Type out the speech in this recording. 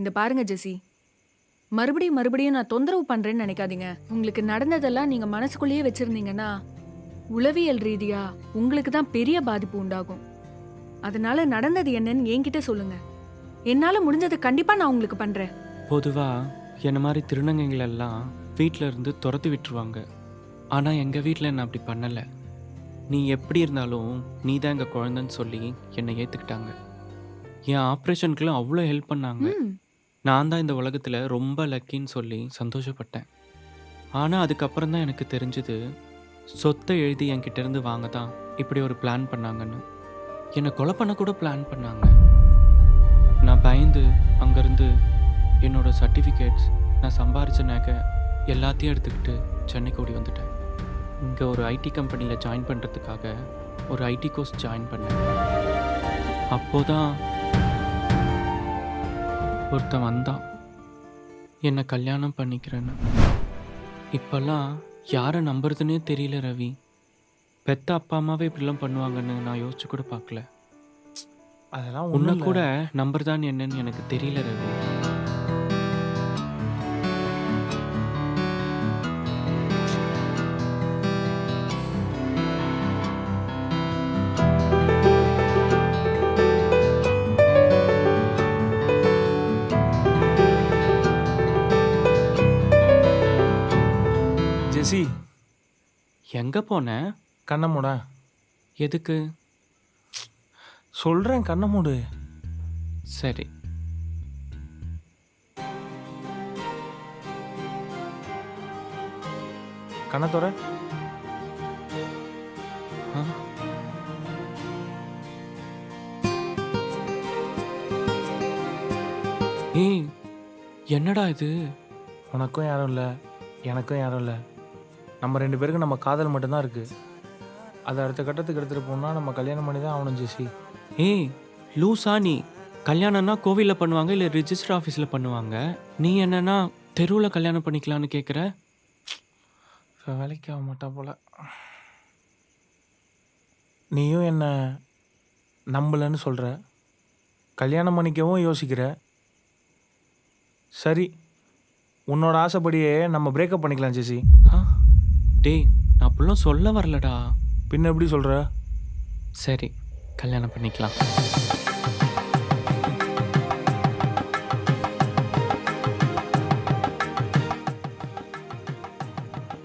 இந்த பாருங்க ஜெசி மறுபடியும் மறுபடியும் நான் தொந்தரவு பண்றேன்னு நினைக்காதீங்க. உங்களுக்கு நடந்ததெல்லாம் நீங்க மனசுக்குள்ளேயே வச்சிருந்தீங்கன்னா உளவியல் ரீதியா உங்களுக்கு தான் பெரிய பாதிப்பு உண்டாகும். அதனால நடந்தது என்னன்னு என்கிட்ட சொல்லுங்க. என்னால முடிஞ்சதை கண்டிப்பா நான் உங்களுக்கு பண்றேன். பொதுவாக என்ன மாதிரி திருநங்கைகளெல்லாம் வீட்டில் இருந்து துரத்தி விட்டுருவாங்க. ஆனால் எங்கள் வீட்டில் என்ன அப்படி பண்ணலை. நீ எப்படி இருந்தாலும் நீ தான் எங்கள் குழந்தைன்னு சொல்லி என்னை ஏற்றுக்கிட்டாங்க என் ஆப்ரேஷனுக்குலாம் அவ்வளோ ஹெல்ப் பண்ணாங்க. நான் தான் இந்த உலகத்தில் ரொம்ப லக்கின்னு சொல்லி சந்தோஷப்பட்டேன். ஆனால் அதுக்கப்புறம் தான் எனக்கு தெரிஞ்சது சொத்தை எழுதி என்கிட்ட இருந்து வாங்க தான் இப்படி ஒரு பிளான் பண்ணாங்கன்னு. என்னை கொலை பண்ண கூட பிளான் பண்ணாங்க. நான் பயந்து அங்கேருந்து என்னோட சர்டிஃபிகேட்ஸ் நான் சம்பாரிச்ச நகை எல்லாத்தையும் எடுத்துக்கிட்டு சென்னைக்கு ஓடி வந்துட்டேன். இங்கே ஒரு ஐடி கம்பெனியில் ஜாயின் பண்ணுறதுக்காக ஒரு ஐடி கோர்ஸ் ஜாயின் பண்ணேன். அப்போதான் ஒருத்தன் வந்தான். என்னை கல்யாணம் பண்ணிக்கிறேன்னு. இப்போல்லாம் யாரை நம்புறதுனே தெரியல ரவி. பெத்த அப்பா அம்மாவே இப்படிலாம் பண்ணுவாங்கன்னு நான் யோசிச்சு கூட பார்க்கல. அதெல்லாம் உன்னை கூட நம்புறதான் என்னன்னு எனக்கு தெரியல ரவி. ஜெசி எங்கே போனேன் கண்ணை மூட எதுக்கு? சொல்கிறேன் கண்ணை மூடு சரி. கண்ணை தோற ஆ? ஏய் என்னடா இது? உனக்கும் யாரும் இல்லை எனக்கும் யாரும் இல்லை. நம்ம ரெண்டு பேருக்கும் நம்ம காதல் மட்டும்தான் இருக்குது அதை அடுத்த கட்டத்துக்கு எடுத்துகிட்டு போனால் நம்ம கல்யாணம் பண்ணி தான் ஆகணும் ஜெசி ஏய் லூசா நீ. கல்யாணம்னா கோவிலில் பண்ணுவாங்க இல்லை ரிஜிஸ்டர் ஆஃபீஸில் பண்ணுவாங்க? நீ என்னன்னா தெருவில் கல்யாணம் பண்ணிக்கலான்னு கேட்குற வேலைக்கு ஆக மாட்டா போல. நீயும் என்ன நம்பலன்னு சொல்கிற கல்யாணம் பண்ணிக்கவும் யோசிக்கிற? சரி உன்னோட ஆசைப்படியே நம்ம பிரேக்கப் பண்ணிக்கலாம் ஜெசி ஆ? டேய் நான் அப்படிலாம் சொல்ல வரலடா. பின்ன எப்படி சொல்கிற சரி கல்யாணம் பண்ணிக்கலாம்.